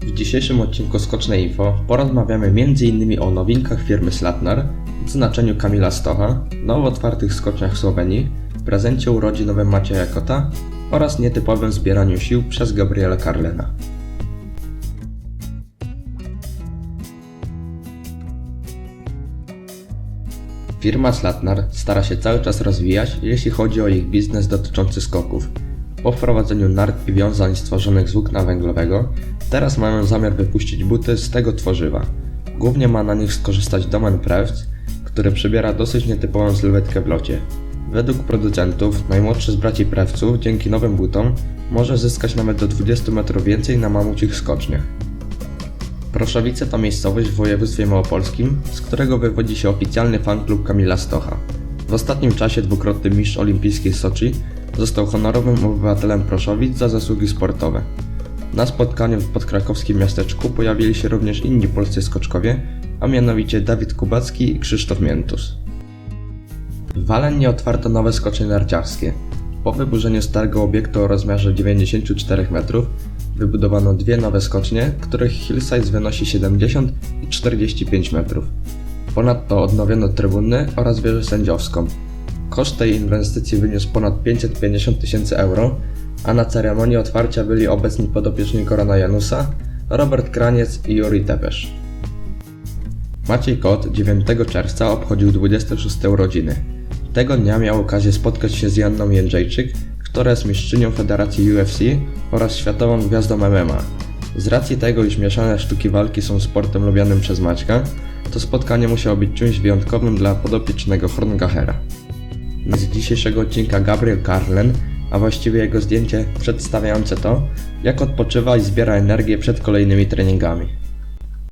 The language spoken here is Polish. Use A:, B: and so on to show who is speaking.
A: W dzisiejszym odcinku Skoczne Info porozmawiamy m.in. o nowinkach firmy Slatnar, odznaczeniu Kamila Stocha, nowo otwartych skoczniach w Słowenii, prezencie urodzinowym Macieja Kota oraz nietypowym zbieraniu sił przez Gabriela Karlena. Firma Slatnar stara się cały czas rozwijać, jeśli chodzi o ich biznes dotyczący skoków. Po wprowadzeniu nart i wiązań stworzonych z włókna węglowego, teraz mają zamiar wypuścić buty z tego tworzywa. Głównie ma na nich skorzystać Domen Prevz, który przybiera dosyć nietypową sylwetkę w locie. Według producentów, najmłodszy z braci Prewców dzięki nowym butom może zyskać nawet do 20 metrów więcej na mamucich skoczniach. Proszowice to miejscowość w województwie małopolskim, z którego wywodzi się oficjalny fanklub Kamila Stocha. W ostatnim czasie dwukrotny mistrz olimpijski Soczi został honorowym obywatelem Proszowic za zasługi sportowe. Na spotkaniu w podkrakowskim miasteczku pojawili się również inni polscy skoczkowie, a mianowicie Dawid Kubacki i Krzysztof Miętus. W Walennie otwarto nowe skocznie narciarskie. Po wyburzeniu starego obiektu o rozmiarze 94 metrów wybudowano dwie nowe skocznie, których hillside wynosi 70 i 45 metrów. Ponadto odnowiono trybuny oraz wieżę sędziowską. Koszt tej inwestycji wyniósł ponad 550 tysięcy euro, a na ceremonii otwarcia byli obecni podopieczni Korona Janusa, Robert Kraniec i Juri Tepesz. Maciej Kot 9 czerwca obchodził 26 urodziny. Tego dnia miał okazję spotkać się z Janną Jędrzejczyk, która jest mistrzynią Federacji UFC oraz światową gwiazdą MMA. Z racji tego, iż mieszane sztuki walki są sportem lubianym przez Maćka, to spotkanie musiało być czymś wyjątkowym dla podopiecznego Horngachera. Z dzisiejszego odcinka Gabriel Karlen, a właściwie jego zdjęcie przedstawiające to, jak odpoczywa i zbiera energię przed kolejnymi treningami.